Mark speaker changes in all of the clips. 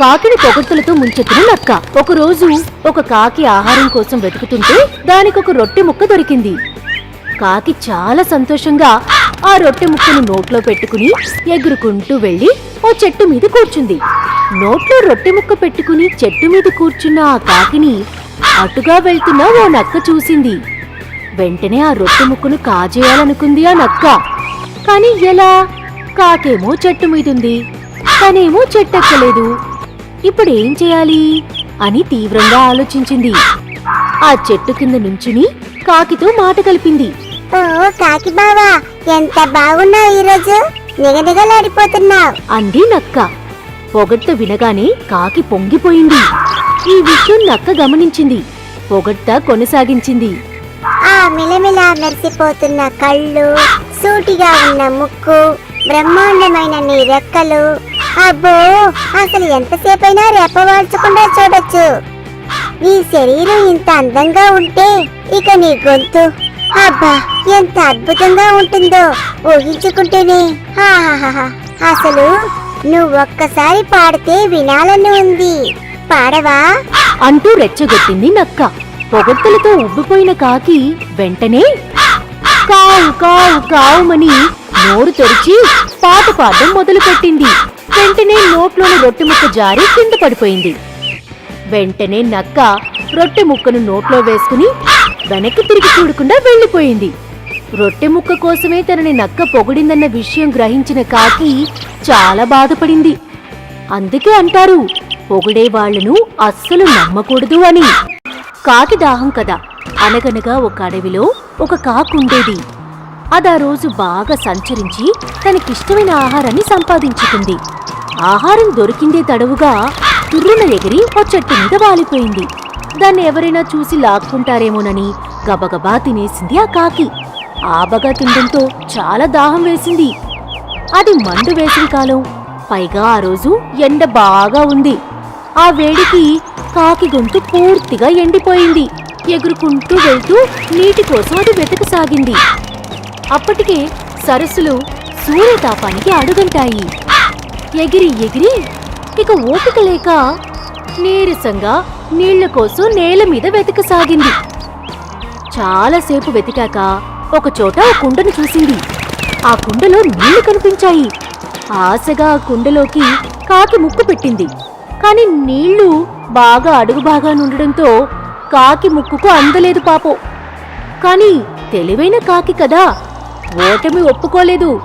Speaker 1: కాకిని పొగడ్తలతో ముంచెత్తిన నక్క. ఒకరోజు ఒక కాకి ఆహారం కోసం వెతుకుతుంటే దానికి ఒక రొట్టె ముక్క దొరికింది. కాకి చాలా సంతోషంగా ఆ రొట్టె ముక్కను నోట్లో పెట్టుకుని ఎగురుకుంటూ వెళ్ళి ఓ చెట్టు మీద కూర్చుంది. నోట్లో రొట్టె ముక్క పెట్టుకుని చెట్టు మీద కూర్చున్న ఆ కాకిని అటుగా వెళ్తున్న ఓ నక్క చూసింది. వెంటనే ఆ రొట్టె ముక్కను కాజేయాలనుకుంది ఆ నక్క. కాని ఎలా? కాకేమో చెట్టు మీదుంది. తనేమో చెట్టెక్కలేదు. ఇప్పుడు ఏం చేయాలి? అని తీవ్రంగా ఆలోచించింది. ఆ చెట్టు కింద నుంచుని కాకితో మాట కలిపింది.
Speaker 2: ఓ కాకి బావా ఎంత బాగున్నావు ఈరోజు. నిగనిగలాడిపోతున్నావు.
Speaker 1: అంది నక్క. పొగడ్త వినగానే కాకి పొంగిపోయింది. ఈ విషయం నక్క గమనించింది. పొగడ్త కొనసాగించింది.
Speaker 2: ఆ మిలమిలా మెరిసిపోతున్న కళ్ళు సూటిగా ఉన్న ముక్కు బ్రహ్మాండమైన నీ రెక్కలు అబ్బో అసలు ఎంతసేపైనా రెప్పవాల్చకుండా చూడొచ్చు. నీ శరీరం ఇంత అందంగా ఉంటే ఇక నీ గొంతు అబ్బా ఎంత అద్భుతంగా ఉంటుందో ఊహించుకుంటేనే. అసలు నువ్వు ఒక్కసారి పాడితే వినాలని ఉంది. పాడవా?
Speaker 1: అంటూ రెచ్చగొట్టింది నక్క. పొగడ్తలతో ఉబ్బిపోయిన కాకి వెంటనే కావు కావు కావుమని నోరు తెరిచి పాట పాడడం మొదలుపెట్టింది. వెంటనే నోట్లోని రొట్టె ముక్క జారి కింద పడిపోయింది. వెంటనే నక్క రొట్టె ముక్కను నోట్లో వేసుకుని వెనక్కి తిరిగి చూడకుండా వెళ్ళిపోయింది. రొట్టె ముక్క కోసమే తనని నక్క పొగిడిందన్న విషయం గ్రహించిన కాకి చాలా బాధపడింది. అందుకే అంటారు పొగిడే వాళ్ళను అస్సలు నమ్మకూడదు అని. కాకి దాహం కదా అనగనగా ఒక అడవిలో ఒక కాకుండేది అది ఆ రోజు బాగా సంచరించి తనకిష్టమైన ఆహారాన్ని సంపాదించుకుంది. ఆహారం దొరికిందే తడవుగా తుర్రున ఎగిరి ఓ చెట్టు మీద వాలిపోయింది. దాన్ని ఎవరైనా చూసి లాక్కుంటారేమోనని గబగబా తినేసింది ఆ కాకి. ఆబగా తినడంతో చాలా దాహం వేసింది. అది మండు వేసిన కాలం. పైగా ఆ రోజు ఎండ బాగా ఉంది. ఆ వేడికి కాకి గొంతు పూర్తిగా ఎండిపోయింది. ఎగురుకుంటూ వెళ్తూ నీటి కోసం అది వెతకసాగింది. అప్పటికే సరస్సులు సూర్యతాపానికి అడుగంటాయి. ఎగిరి ఎగిరి ఇక ఓపిక లేక నీరసంగా నీళ్ళ కోసం నేల మీద వెతకసాగింది. చాలాసేపు వెతికాక ఒకచోట ఆ కుండను చూసింది. ఆ కుండలో నీళ్ళు కనిపించాయి. ఆశగా ఆ కుండలోకి కాకి ముక్కు పెట్టింది. కాని నీళ్ళు బాగా అడుగు భాగానుండడంతో కాకి ముక్కుకు అందలేదు పాపం. కాని తెలివైన కాకి కదా. ఓటమి ఒప్పుకోలేదు.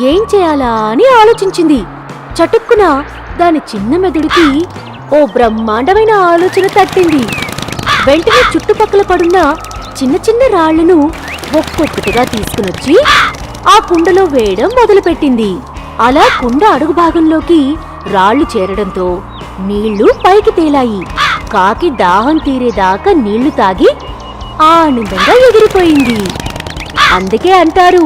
Speaker 1: ఏం చేయాలా అని ఆలోచించింది. చటుక్కున దాని చిన్న మెదడుకి ఓ బ్రహ్మాండమైన ఆలోచన తట్టింది. వెంటనే చుట్టుపక్కల పడున్న చిన్న చిన్న రాళ్ళను ఒక్కొక్కటిగా తీసుకునొచ్చి ఆ కుండలో వేయడం మొదలుపెట్టింది. అలా కుండ అడుగు భాగంలోకి రాళ్ళు చేరడంతో నీళ్ళు పైకి తేలాయి. కాకి దాహం తీరేదాకా నీళ్ళు తాగి ఆనందంగా ఎగిరిపోయింది. అందుకే అంటారు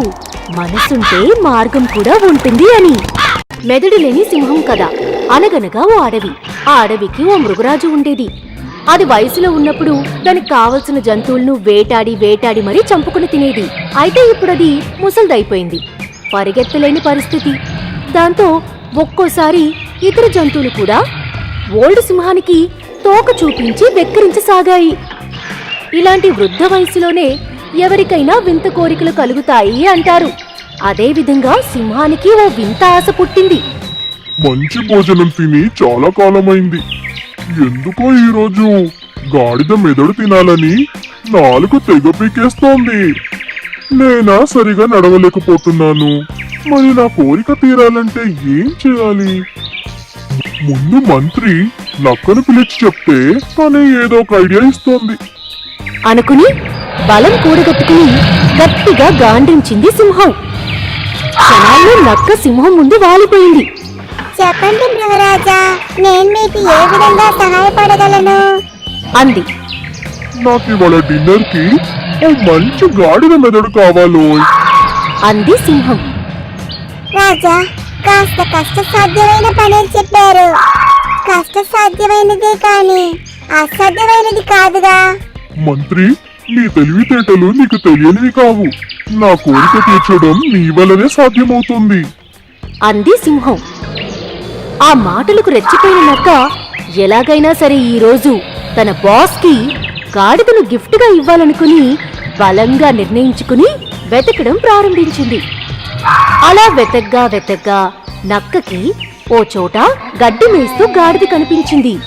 Speaker 1: మనసుంటే మార్గం కూడా ఉంటుంది అని. మెదడు లేని సింహం కదా అనగనగా ఓ అడవి. ఆ అడవికి ఓ మృగరాజు ఉండేది. అది వయసులో ఉన్నప్పుడు దానికి కావలసిన జంతువులను వేటాడి వేటాడి మరీ చంపుకుని తినేది. అయితే ఇప్పుడది ముసల్దైపోయింది. పరిగెత్తలేని పరిస్థితి. దాంతో ఒక్కోసారి ఇతర జంతువులు కూడా ఓల్డ్ సింహానికి తోక చూపించి వెక్కిరించసాగాయి. ఇలాంటి వృద్ధ వయసులోనే ఎవరికైనా వింత కోరికలు కలుగుతాయి అంటారు. అదే విధంగా సింహానికి ఓ వింత ఆశ పుట్టింది.
Speaker 3: మంచి భోజనం తిని చాలా కాలమైంది. ఎందుకో ఈరోజు గాడిద మెదడు తినాలని నాలుగు తెగ పీకేస్తోంది. నేనా సరిగా నడవలేకపోతున్నాను. మరి నా కోరిక తీరాలంటే ఏం చేయాలి? ముందు మంత్రి నక్కను పిలిచి చెప్తే తనే ఏదో ఒక ఐడియా ఇస్తోంది.
Speaker 1: అనుకుని బలం కూడగట్టుకుని గట్టిగా గాండ్రించింది సింహం. క్షణాల్లో నక్క సింహం ముందు వాలిపోయింది.
Speaker 2: చెప్పండి మృగరాజా నేను మీకు ఏ విధంగా సహాయపడగలను?
Speaker 1: అంది.
Speaker 3: నాకు ఇవాళ డిన్నర్కి ఓ మంచి గాడిద మెదడు కావాలో
Speaker 1: అంది సింహం.
Speaker 2: రాజా కాస్త కష్టసాధ్యమైన పని చెప్పారు. కష్టసాధ్యమైనదే కానీ అసాధ్యమైనది కాదుగా.
Speaker 3: మంత్రి నీ తెలివితేటలు నీకు తెలియనివి కావు. నా కోరిక తీర్చడం నీ వలనే సాధ్యమవుతుంది.
Speaker 1: అంది సింహం. ఆ మాటలకు రెచ్చిపోయిన నక్క ఎలాగైనా సరే ఈ రోజు తన బాస్కి గాడిదను గిఫ్ట్గా ఇవ్వాలనుకుని బలంగా నిర్ణయించుకుని వెతకడం ప్రారంభించింది. అలా వెతగ్గా వెతగ్గా నక్కకి ఓ చోట గడ్డి మేస్తూ గాడిద కనిపించింది.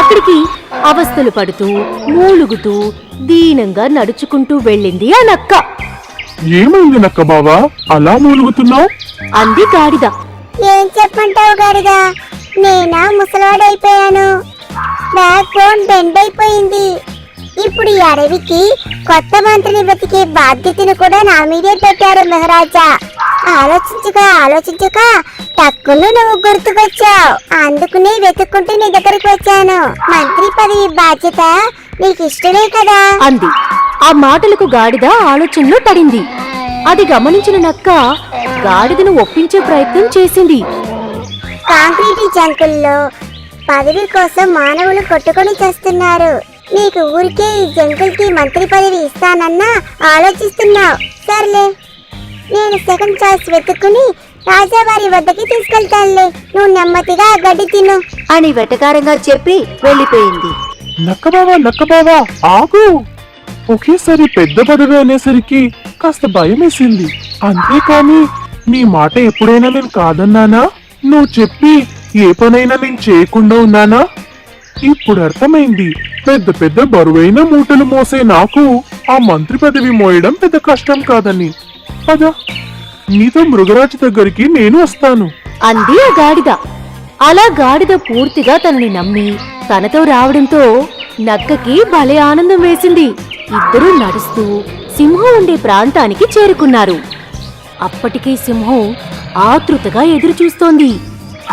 Speaker 1: అక్కడికి అవస్థలు పడుతూ మూలుగుతూ దీనంగా నడుచుకుంటూ వెళ్ళింది ఆ నక్క.
Speaker 3: ఏమైంది నక్క బావా? అలా మూలుగుతున్నావు?
Speaker 1: అంది గాడిద.
Speaker 2: ఏం చెప్పంటావు గాడిగా నేనా ముసలాడైపోయాను. బ్యాక్ బోన్ బెండ్ అయిపోయింది ఇప్పుడు ఈ అడవికి కొత్త మంత్రిని వెతికే బాధ్యతను కూడా నా మీదే పెట్టారు మహారాజా. ఆలోచించగా ఆలోచించగా తక్కువ నువ్వు గుర్తుకొచ్చావు. అందుకునే వెతుక్కుంటూ నీ దగ్గరికి వచ్చాను. మంత్రి పదవి బాధ్యత నీకు ఇష్టమే కదా?
Speaker 1: అంది. ఆ మాటలకు గాడిద ఆలోచనలో పడింది. అది గమనించిన నక్క గాడిదను ఒప్పించే ప్రయత్నం చేసింది.
Speaker 2: కాంక్రీట్ జంకుల్లో పదవి కోసం మానవులు కొట్టుకొని చేస్తున్నారు. నీకు ఊరికే ఈ జంకుల్కి మంత్రి పదవి ఇస్తానన్నా ఆలోచిస్తున్నావు. సర్లే నేను సెకండ్ చాయిస్ వెతుక్కుని రాజావారి వద్దకి తీసుకెళ్తానులే. నువ్వు నెమ్మదిగా గడ్డి తిను.
Speaker 1: అని వెటకారంగా చెప్పి వెళ్ళిపోయింది.
Speaker 3: నక్క బావా నక్క బావా ఆగు! ఒకేసారి పెద్ద పదవి అనేసరికి కాస్త భయం వేసింది అంతేకాని నీ మాట ఎప్పుడైనా నేను కాదన్నానా? నువ్వు చెప్పి ఏ పనైనా నేను చేయకుండా ఉన్నానా? ఇప్పుడు అర్థమైంది. పెద్ద పెద్ద బరువైన మూటలు మోసే నాకు ఆ మంత్రి పదవి మోయడం పెద్ద కష్టం కాదని. పద నీతో మృగరాజు దగ్గరికి నేను వస్తాను.
Speaker 1: అంది ఆ గాడిద. అలా గాడిద పూర్తిగా తనని నమ్మి తనతో రావడంతో నక్కకి భలే ఆనందం వేసింది. ఇద్దరూ నడుస్తూ సింహం ఉండే ప్రాంతానికి చేరుకున్నారు. అప్పటికే సింహం ఆతృతగా ఎదురు చూస్తోంది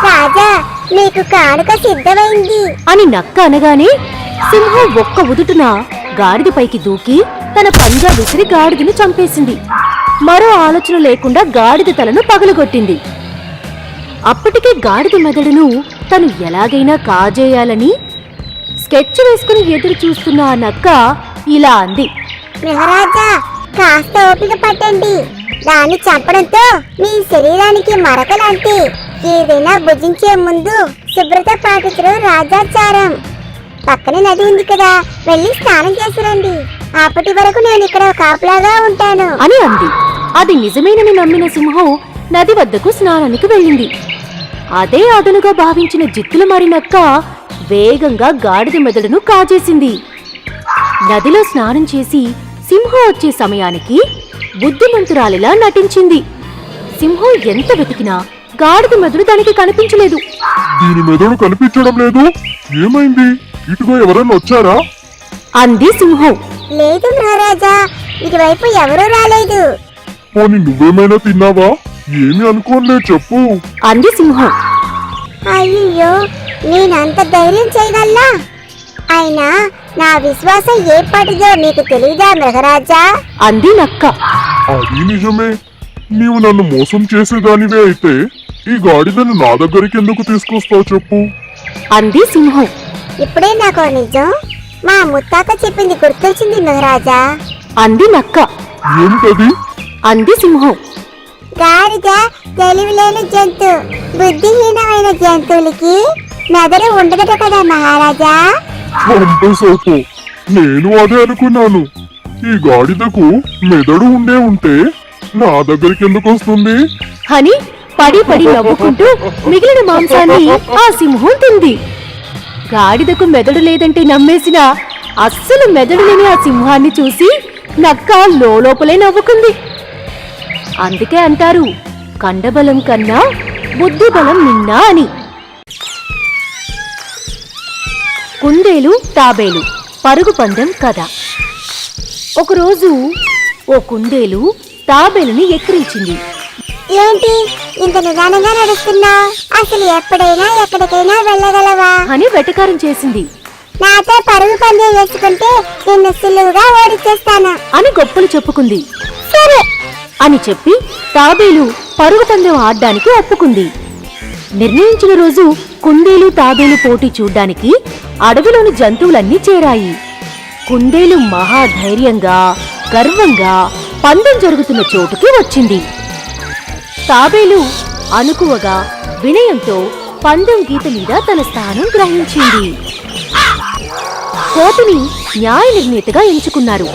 Speaker 2: రాజా నీకు కానుక సిద్ధమైంది.
Speaker 1: అని నక్క అనగానే సింహం ఒక్క ఉదుటున గాడిదపైకి దూకి తన పంజా విసిరి గాడిదను చంపేసింది. మరో ఆలోచన లేకుండా గాడిద తలను పగలగొట్టింది. అప్పటికే గాడిద మెదడును తను ఎలాగైనా కాజేయాలని స్కెచ్ వేసుకుని ఎదురు చూస్తున్న ఆ నక్క ఇలా అంది.
Speaker 2: మహారాజా కాస్త ఓపిక పట్టండి. దాన్ని చంపడంతో మీ శరీరానికి మరకలంటే ఏదైనా భుజించే ముందు శుభ్రత పాటించడం రాజాచారం. పక్కనే నది ఉంది కదా వెళ్ళి స్నానం చేసి రండి అప్పటి వరకు నేను ఇక్కడ కాపలాగా ఉంటాను.
Speaker 1: అని అంది. అది నిజమేనని నమ్మిన సింహం నది వద్దకు స్నానానికి వెళ్ళింది. అదే అదనుగా భావించిన జిత్తుల మారి నక్క వేగంగా గాడిద మెదడును కాజేసింది. నదిలో స్నానం చేసి సింహం వచ్చే సమయానికి బుద్ధిమంతురాలిలా నటించింది. సింహం ఎంత వెతికినా గాడిద మెదడు దానికి కనిపించలేదు.
Speaker 3: దీని మెదడు కనిపించడం లేదు. ఏమైంది? ఇటుగా ఎవరైనా వచ్చారా?
Speaker 1: అంది సింహం.
Speaker 2: లేదు మహారాజా ఇటువైపు ఎవరూ రాలేదు.
Speaker 3: పోనీ నువ్వేమైనా తిన్నావా? ఏమి అనుకోలే చెప్పు.
Speaker 1: అంది సింహం.
Speaker 2: అయ్యో నేనంత ధైర్యం చేయగలనా? అయినా నా విశ్వాసం ఏపాటిదో నీకు తెలీదా మృగరాజా
Speaker 1: అంది నక్క.
Speaker 3: అది నిజమే. నీవు నన్ను మోసం చేసేదానివే అయితే ఈ గాడిదను నా దగ్గరికి ఎందుకు తీసుకొస్తావు చెప్పు.
Speaker 1: అంది సింహం.
Speaker 2: ఇప్పుడే నాకు నిజం. మా ముత్తాత చెప్పింది గుర్తొచ్చింది మహారాజా.
Speaker 1: అంది నక్క.
Speaker 3: ఏమిటది
Speaker 1: అంది సింహం.
Speaker 2: గాడిద తెలివిలేని జంతు బుద్ధిహీనమైన జంతువులకి మెదడు ఉండదట కదా మహారాజా.
Speaker 3: సోపు నేను అదే అనుకున్నాను. ఈ గాడిదకు మెదడు ఉండే ఉంటే నా దగ్గరికి ఎందుకు వస్తుంది?
Speaker 1: అని పడి పడి నవ్వుకుంటూ మిగిలిన మాంసాన్ని ఆ సింహం తింది. గాడిదకు మెదడు లేదంటే నమ్మేసిన అస్సలు మెదడు లేని ఆ సింహాన్ని చూసి నక్క లోపలే నవ్వుకుంది. అందుకే అంటారు కండబలం కన్నా బుద్ధిబలం నిన్నా అని. కుందేలు తాబేలు పరుగు పందెం కథ. ఒకరోజు ఓ కుందేలు తాబేలుని ఎక్కిరించింది.
Speaker 2: ఏంటి ఇంత నిదానంగా నడుస్తున్నావు అసలు ఎప్పుడైనా ఎక్కడికైనా వెళ్ళగలవా?
Speaker 1: అని వెటకారం చేసింది.
Speaker 2: నాతో పరుగు పందెం వేసుకుంటే నిన్ను సులువుగా ఓడిచేస్తాను
Speaker 1: అని గొప్పలు చెప్పుకుంది.
Speaker 2: సరే.
Speaker 1: అని చెప్పి తాబేలు పరుగు పందెం ఆడ్డానికి ఒప్పుకుంది. నిర్ణయించిన రోజు కుందేలు తాబేలు పోటీ చూడ్డానికి అడవిలోని జంతువులన్నీ చేరాయి. కుందేలు మహాధైర్యంగా గర్వంగా పందెం జరుగుతున్న చోటుకి వచ్చింది. తాబేలు అనుకువగా వినయంతో పందెం గీత మీద తన స్థానం గ్రహించింది. కోతిని న్యాయ నిర్ణేతగా ఎంచుకున్నారు.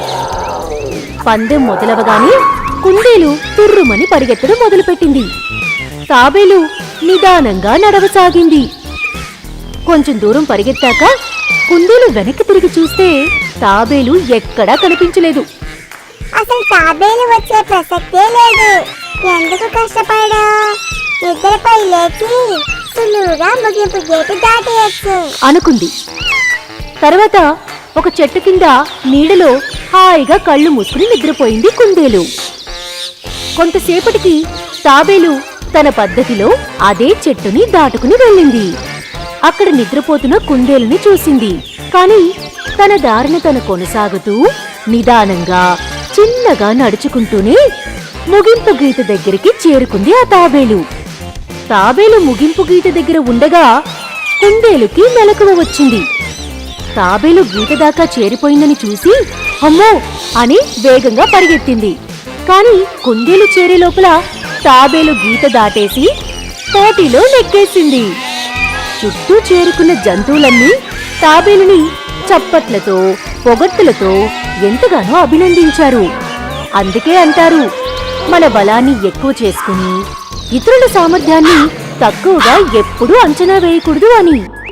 Speaker 1: పందెం మొదలవగానే కుందేలు తుర్రుమని పరిగెత్తడం మొదలుపెట్టింది. తాబేలు నిదానంగా నడవసాగింది. కొంచెం దూరం పరిగెత్తాక కుందేలు వెనక్కి తిరిగి చూస్తే తాబేలు ఎక్కడా కనిపించలేదు.
Speaker 2: అసలు తాబేలు వచ్చే ప్రసక్తే లేదు. ఎందుకు కష్టపడా ఇద్దరిపై లేచి సులువుగా ముగింపు గేటు దాటేయచ్చు.
Speaker 1: అనుకుంది. తర్వాత ఒక చెట్టు కింద నీడలో హాయిగా కళ్ళు మూసుకుని నిద్రపోయింది కుందేలు. కొంతసేపటికి తాబేలు తన పద్ధతిలో అదే చెట్టుని దాటుకుని వెళ్ళింది. అక్కడ నిద్రపోతున్న కుందేలుని చూసింది. కాని తన దారిన తను కొనసాగుతూ నిదానంగా చిన్నగా నడుచుకుంటూనే ముగింపు గీత దగ్గరికి చేరుకుంది ఆ తాబేలు. తాబేలు ముగింపు గీత దగ్గర ఉండగా కుందేలుకి మెలకువ వచ్చింది. తాబేలు గీత దాకా చేరిపోయిందని చూసి అమ్మో! అని వేగంగా పరిగెత్తింది. కాని కుందేలు చేరే లోపల తాబేలు గీత దాటేసి పోటీలో నెక్కేసింది. చుట్టూ చేరుకున్న జంతువులన్నీ తాబేలుని చప్పట్లతో పొగట్టులతో ఎంతగానో అభినందించారు. అందుకే అంటారు మన బలాన్ని ఎక్కువ చేసుకుని ఇతరుల సామర్థ్యాన్ని తక్కువగా ఎప్పుడూ అంచనా వేయకూడదు అని.